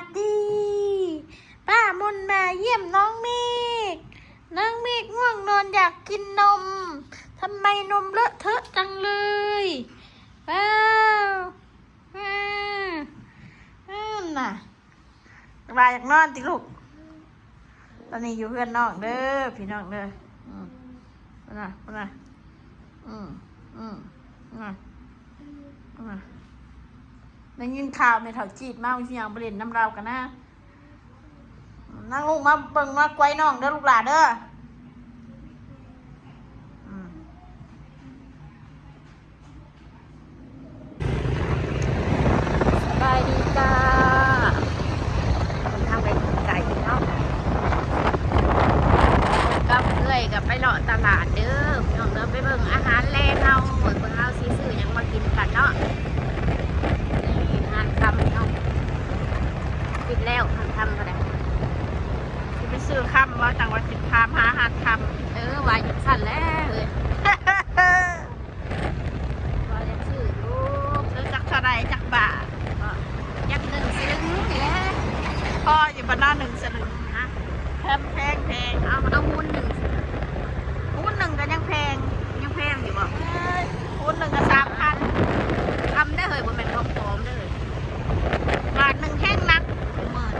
วัสดี ป้ามนมาเยี่ยมน้องเมฆน้องเมฆง่วงนอนอยากกินนมทำไมนมเลอะเทอะจังเลยว้าวว้าวอืมน่ะสบายอยากนอนติลูก ตอนนี้อยู่เพื่อนน้องเด้อพี่น้องเด้ออืมน่ะน่ะอืมอืมน่ะน่ะ ได้ยินข่าวในแถวจีดมาวิทยางบริเวณน้ำเรากันนะนั่งลูกมาเบิ่งมาไกวน้องเด้อลูกหลานเด้อมสบายดีจ้าทางไปไก่เนาะกับเอื้อยกับไปเลาะตลาดเด้อพี่น้องเด้อไปเบิ่งอาหารแลนเราเบิ่งเบิ่งเอาสิซื้อหยังมากินกันเนาะนี่อาหารคำเนาะปิดแล้วอาหารคำก็ได้ สิไปซื้อคำว่าจังหวัดสิบพามหาหาดคำเออว่าอยู่สั่นแล้วเลย ว่าจะซื้อลูกซื้อจักเท่าไรจักบาทก็ยักหนึ่งสลึงนี่แหละพ่ออยู่บ้านนอกหนึ่งสลึงนะ แพงแพงแพงเอาเอาหุ้นหนึ่งสลึงหุ้นหนึ่งก็ยังแพงยังแพงอยู่บ่หุ้นหนึ่งก็สามพันทำได้เลยบนเป็นของปลอมได้เลยบาทหนึ่งแห้งนักหมื่น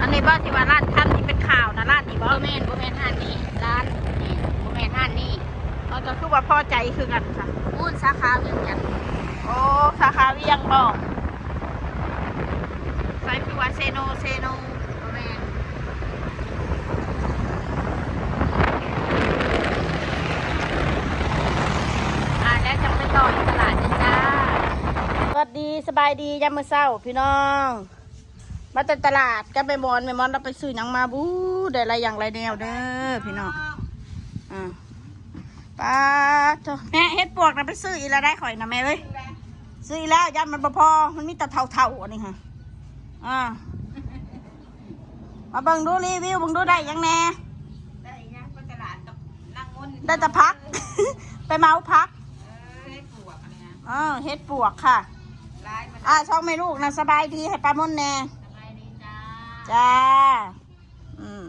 อันนี้บ้านที่ว่าร้านทำที่เป็นข่าวนะร้านนี้บ่บ่แม่นบ่แม่นห้านนี้ร้านนี่บ่แม่นห้านนี้เราจะคือว่าพอใจคือกันค่ะพูดสาขาเวียงจันทน์โอ้สาขาเวียงบ่ใส่คือว่า เซโนเซโนบ่แม่นอ่าแล้วจะไปต่อที่ตลาดจ้จ้าสวัสดีสบายดียามมื้อเช้าพี่น้อง มาแต่ตลาดกันไปมอนไปมอนเราไปซื้อหยังมาบู๊ได้หลายอย่างหลายแนวเด้อพี่น้องอ่าป้าเถแม่เฮ็ดปวกนะไปซื้ออีล้วได้ข่อยนะแม่เอ้ยซื้ออีแล้วยันมันบ่พอมันมีแต่เท่าๆอันนี้ค่ะ อ่ามาเบิ่งดูรีวิวเบิ่งดูได้ยังแน่ได้ยังไปตลาดกับนั่งมนต์ได้แต่พัก ไปเมาพักเอ้ยปวกอะไรนะเออเฮ็ดปวกค่ะร้ายมันอ่าช่องแม่ลูกนะสบายดีให้ปลามนแน่สบายดีจ้าจ้าอืม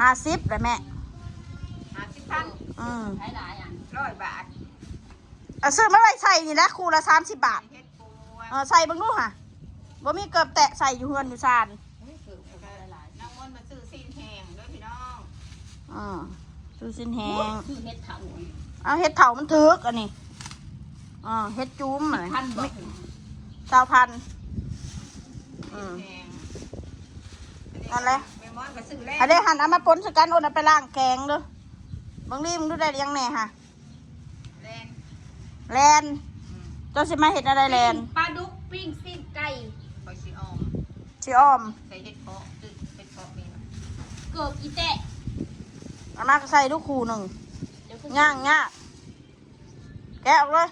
ห้าสิบเลยแม่ห้าสิบพันอืมใช้หลายอะร้อยบาท เอาซื้อมาไว้ใส่นี่นะคูละสามสิบบาท เฮ็ดปวกเออใส่เบิ่งดูค่ะบ่มีเกือบแตะใส่อยู่เฮือนอยู่ซานเฮ้ยเกิดอะไรหลายนั่งมนต์มาซื้อซีนแห้งเด้อพี่น้องอืมดูสินแหงคือเฮ็ดเถาเอาเฮ็ดเถามันถึกอันนี้อ่าเฮ็ดจุ้มอะไรพันบ่เก้าพันอืม แห้งนั่นแหละ แม่มอนก็ซื้อแล้วอันนี้หันเอามาปนสกันโอนเอาไปล้างแกงเด้อบางทีมึงดูได้ยังแน่ค่ะแลน แลนเจ้าสิมาเห็ดอะไรแลนปลาดุกปิ้งซีนไก่คอยสิออมชิอ้อมใส่เห็ดเพาะตึกเห็ดเพาะนี่นะเกือบอีแตะเอามาใส่ลูกคูหนึ่งเดี๋ยวย่างย่างแกะออกเลย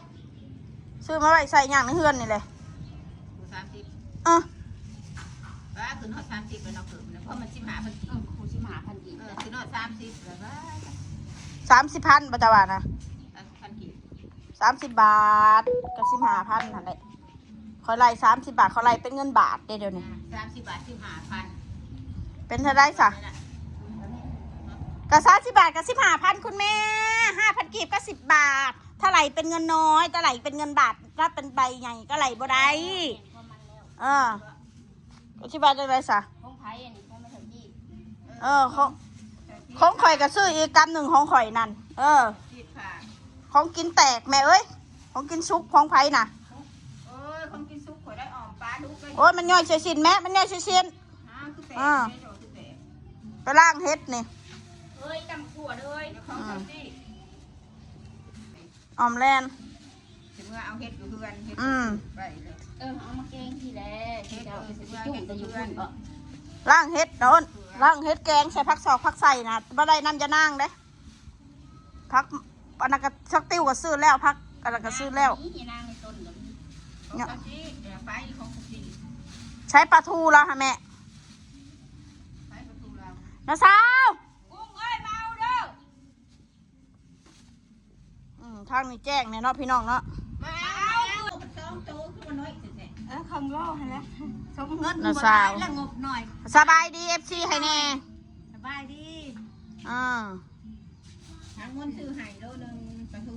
ซื้อมาไว้ใส่ย่างในเฮือนนี่เลยสามสิบเออว่าคือนอดสามสิบแล้วเนาะเกือบนะเพราะมันสิบหาพันเออคูสิบหาพันกีบเออคือนอดสามสิบแล้วว่าสามสิบพันปัจจุบันนะ สามสิบพันกีบ สามสิบบาทกับสิบห้าพันนั่นแหละคอยไล่สามสิบบาทเขาไล่เป็นเงินบาทเด้เดี๋ยวนี้สามสิบบาทสิบหาพันเป็นเท่าไรสะกับสามสิบบาทกับสิบห้าพันคุณแม่ห้าพันกีบก็สิบบาท ถ้าไหลเป็นเงินน้อยถ้าไหลเป็นเงินบาทถ้าเป็นใบใหญ่ก็ไหลบ่ได้เออก็สิบบาทจะไรสะคงไทยอันนี้คงไม่ถึงยี่เออของของข่อยก็ซื้ออีกกำหนึ่งของข่อยนั่น เออสิบค่ะ ของกินแตกแม่เอ้ย ของกินซุปของไผ่น่ะโอ้ยคนกินซุปข่อยได้อ่อมปลาดุกเลยโอ้ยมันย่อยเสียสินแม่มันย่อยเสียสินอ้าวคือแตกอ่าไม่โดนคือแตกไปล่างเฮ็ดนี่เฮ้ยจำขวดเลยเดี๋ยวเขาทำสิออมแลนถึงว่าเอาเห็ดอยู่เพื่อนเห็ดอืมไปเลยเออเอามาแกงทีแรกเห็ดเอาไปสิจุ่มแต่อยู่เพื่อนก็ล่างเฮ็ดโดนล่างเฮ็ดแกงใส่ผักสอกผักใส่นะบ่ได้น้ำจะนางเด้ผัก อันนั้นก็ชักติ้วก็ซื้อแล้วผักอันนั้นก็ซื้อแล้ว นี่นางในต้นเดี๋ยวนี้เนี่ยของจีเดี๋ยวไปของจีใช้ปลาทูแล้วค่ะแม่ไปประตูเรานะสาวกุ้งเอ้ยเมาเด้ออืมทางนี้แจ้งเนี่ยเนาะพี่น้องเนาะมาเอาสองโตขึ้นมาน้อยสิเนี่ยเออคำเล่าให้แล้วสมเงินน่ะบ่สาวได้แล้วงบหน่อย สบายดีเอฟซีให้แน่สบายดีอ่า หาเงินซื้อไห้โลนึงปลาทู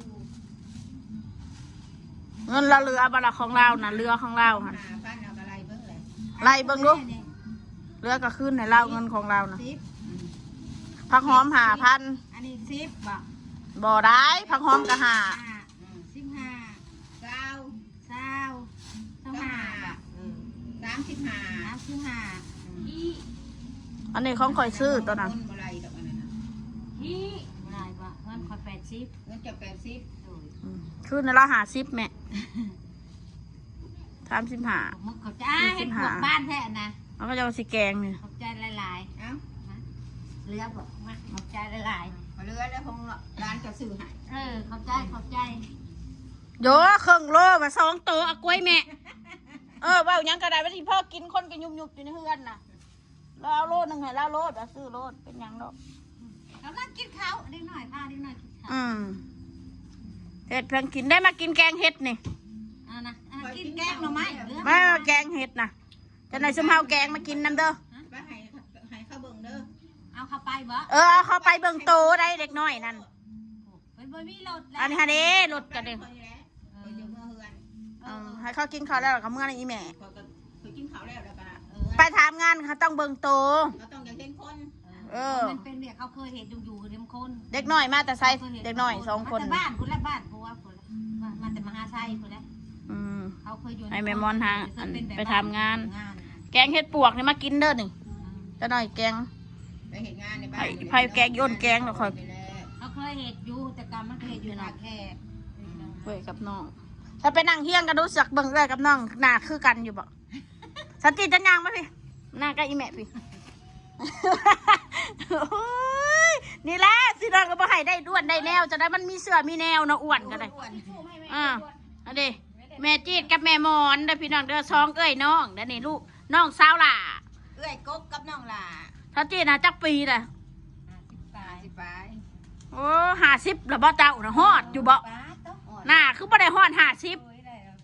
เงินละเรือบละของเรานะเรือของเราหันหาพันเอาอะไรเบิ่งเลยไล่เบิ่งดูเรือก็ขึ้นในเราเงินของเรานะสิบพักหอมหาพันอันนี้สิบบ่บ่ได้พักหอมก็หาห้าสิบห้าเก้าเก้าเท่าเก้าห้าห้าสามสิบห้าสามสิบห้าอันนี้ของคอยซื้อตัวนั้นเงินบ่ไรดอกอันนั้นน่ะฮีบ่ได้บ่เงิน คอยแปดสิบเงินจะแปดสิบโอ้ยอืมขึ้นในเราหาซิปแม่สามสิบห้า มึงขอบใจเห็นพวกบ้านแท้นะแล้วก็จะเอาสีแกงเนี่ยขอบใจหลายเอ้าๆนะเรือบอกมาขอบใจหลายพอเรือแล้วคงร้านจะซื้อไห้ๆเออขอบใจขอบใจโยเครื่องโลมาสองตัวเอากล้วยแม่ เออเว่าหยังกระไดว่าที่พ่อกินคนก็ยุบยุบๆอยู่ในเฮือนน่ะเราเอาโลดหนึ่งให้เราโลดเอาซื้อโลดเป็นหยังดอก กำลังกินข้าวเด็กหน่อยพาเด็กหน่อยกินข้าวอืมเห็ดเพิ่งกินได้มากินแกงเห็ดนี่เอ่านะอะกินแกงหน่อไม้เรือมาแกงเห็ดนะจะไหนซุมเฮาแกงมากินน้ำเด้อไปให้ให้เข้าเบิ่งเด้อเอาเข้าไปบ่เออเอาเข้าไปเบิ่งโตได้เด็กน้อยนั่น ไปบ่มีรถแล้วอันนี้ฮะเด้รถกันเด้คอยนี่แหละคอยอยู่เมื่อเฮือนอืมให้เขากินข้าวแล้วก็เมื่อในอีแม่คอยก็เคยกินข้าวแล้วแล้วก็เออไปถามงานเขาต้องเบิ่งโตเราต้อง เออ มันเป็นเด็กเขาเคยเห็นอยู่อยู่เรียมคนเด็กน้อยมาแต่ไซเด็กน้อยสองคนมาแต่บ้านคนละบ้านเพราะว่าคนละมามาแต่มหาชัยคนละอืมเขาเคยอยู่ไอ้แม่มอนหาอันเคยเป็แบบไปทำงานงาน แกงเห็ดปวกนี่มากินเด้อนี่จะหน่อยแกงไปเห็นงานในบ้าไผ่นไผ่แกงโยนแกงเหรอคอยนี่แหละเขาเคยเห็นอยู่แต่กรรมมันเคยอยู่หนาแค่เว้ยกับน้องถ้าไปนั่งเฮียงกันดูสักเบิ่งเลยกับน้องหน้าคือกันอยู่บ่สันติจะย่างมาพี่หน้าใกล้อีแม่พี่ โอ้ยนี่แหละสิน้องก็บ่ให้ได้ด้วนได้แนวจะได้มันมีเสื้อมีแนวเนาะอ้วนกันเลยอ้วนอ่าอันนี้แม่จีดกับแม่มอนเด้อพี่น้องเด้อซองเอ้ยน้องเด้อนี่ลูกน้องสาวหล่าเอ้ยกบกับน้องหล่าถ้าจีดนะจักปีน่ะตายสิไปโอ้ห้าสิบแล้วบ่เจ้านะฮอดอยู่บ่ป้าต้องหน้าคือบ่ได้ฮอดห้าสิบ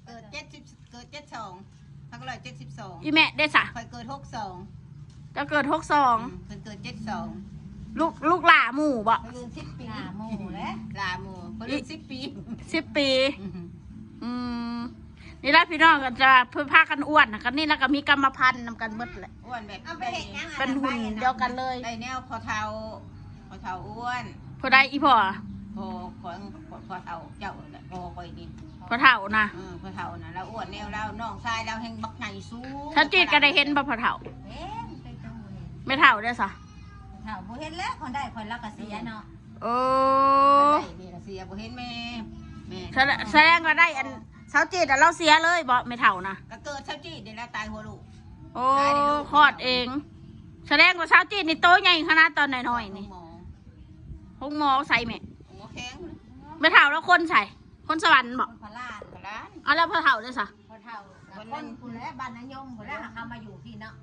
เกิดเจ็ดสิบเกิดเจ็ดสองทั้งร้อยเจ็ดสิบสองอีแม่ได้สะคอยเกิดหกสอง จะเกิดหกสองเพิ่นเกิดเจ็ดสองลูกลูกหล่าหมู่บ่คอยเกิดสิบปีหาหมูแล้วลาหมูคอยเกิดสิบปีสิบปี อืมนี่แหละพี่น้องก็จะเพิ่งพากันอ้วนนะกันนี่แล้วก็มีกรรมพันธุ์นำกันหมดแหละอ้วนแบบเอาไปเห็นยังเป็นหุ่นเดียวกันเลยได้แนวพอเทาพอเทาอ้วนพอได้อีพ่อพอของพอเทาเจ้าแหละพอคอยนี่พอเท่านะเออพอเทานะแล้วอ้วนแนวเราน้องชายเราแห่งบักไงสูงถ้าจีดก็ได้เห็นบ่พอเท่าเอ๊ะไปจังหวะ ไม่เท่าได้อสะถามบ่เห็นแล้วคนได้คนรักกเสียเนาะโอ้ได้นี่ละเสียบ่เห็นแม่แม่แสดงแสดงว่าได้อันสาวจีดอะเราเสียเลยบ่ไม่เท่านะก็เกิดเช้าจีเดี๋ยวเราตายหัวลูกโอ้คลอดเอง แสดงว่าสาวจีดนี่โตใหญ่ขนาดตอนน้อยๆนี่หมอห้องหมอใส่แม่หมอแข็งไม่เท่าแล้วคนใส่คนสวรรค์บ่คนพลาดกระล้านเอาแล้วพอเท่าได้อสะ คนเฒ่าคนคุณและบ้านนายงคนแล้วเขามาอยู่ที่เนาะ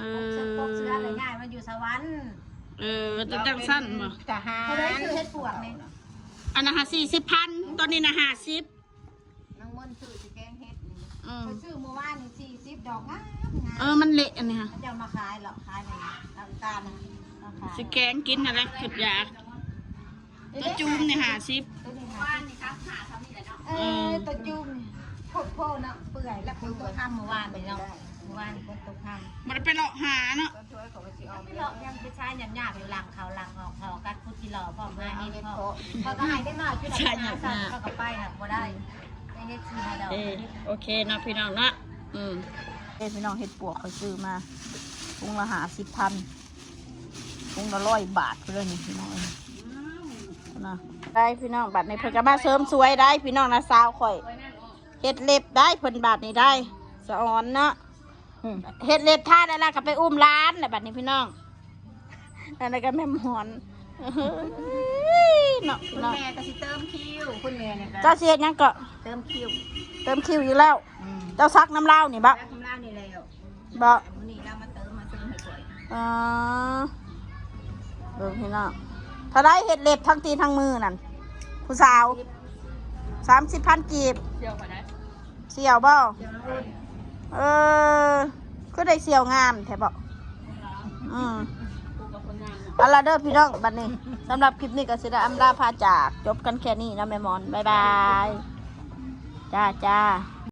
เอเสื้ออพวกเสื้ออะไรง่ายมันอยู่สวรรค์เออจะจังสั้นบ่ทหารเขาได้ซื้อเฮ็ดปวกนี่อันนั้นหาสี่สิบพันตอนนี้นะห้าสิบนางมนต์ซื้อสิแกงเฮ็ดนี่อืมไปซื้อเมื่อวานนี่สี่สิบดอกงามงามเออมันเละอันนี้ค่ะเขาจะเอามาขายหรอกขายในตามตาลนะเอาขายสิแกงกินอะไรขุดยากตัวจูมเนี่ยหาสิบ ตัวนี้หาสิเออตัวจุ่มนี่โคตรโพเนาะเปื่อยแล้วคนตกข้ามเมื่อวานไปเนาะเมื่อวานนี่คนตกข้ามมันไปหลอกหาเนาะก็ช่วยเขาไปสิเอาไม่หรอกยังไปใช้หยำหยาบอยู่หลังเขาหลังออกเขากัดพุทธิหล่อพ่อมาเองพ่อเขาก็หายได้มากคือหลังงานสั่งเขาก็ไปน่ะบ่ได้ได้เฮ็ดซีให้เราเออโอเคนะพี่น้องนะอืมเอ้พี่น้องเห็ดปวกเขาซื้อมาพุงละหาสิบพันพุงละร้อยบาทเพื่อนนี่พี่น้องเอ้ยนะได้พี่น้องบัตรในเพิ่นก็มาเสริมสวยได้พี่น้องนะสาวข่อยเห็ดเล็บได้เพิ่นบาทนี้ได้สะออนเนาะ อืมเห็ดเล็บท่าได้แล้วก็ไปอุ้มร้านนะบัตรนี้พี่น้องอันนั้นก็แม่หมอนเฮ้ยเนาะคุณเนาะแม่ก็สิเติมคิวคุณแม่เนี่ยเจ้าเสียยังก็เติมคิวเติมคิวอยู่แล้ว อืมเจ้าซักน้ำเหล้านี่บะแล้วทำร้านนี่แล้วบะมื้อนี้เรามาเติมมาซื้อให้สวยอ่าเออพี่น้องถ้าได้เห็ดเล็บทั้งตีนทั้งมือนั่นผู้สาวสามสิบพันกีบเที่ยวไปได้เสี่ยวบ่เออ ก็ได้เสียวงามแถบบ่อืมเอาละเด้อพี่น้องบัดนี้สำหรับคลิปนี้ก็สิได้อำลาพาจาก จบกันแค่นี้นะแม่มอน บ๊ายบาย จ้าจ้า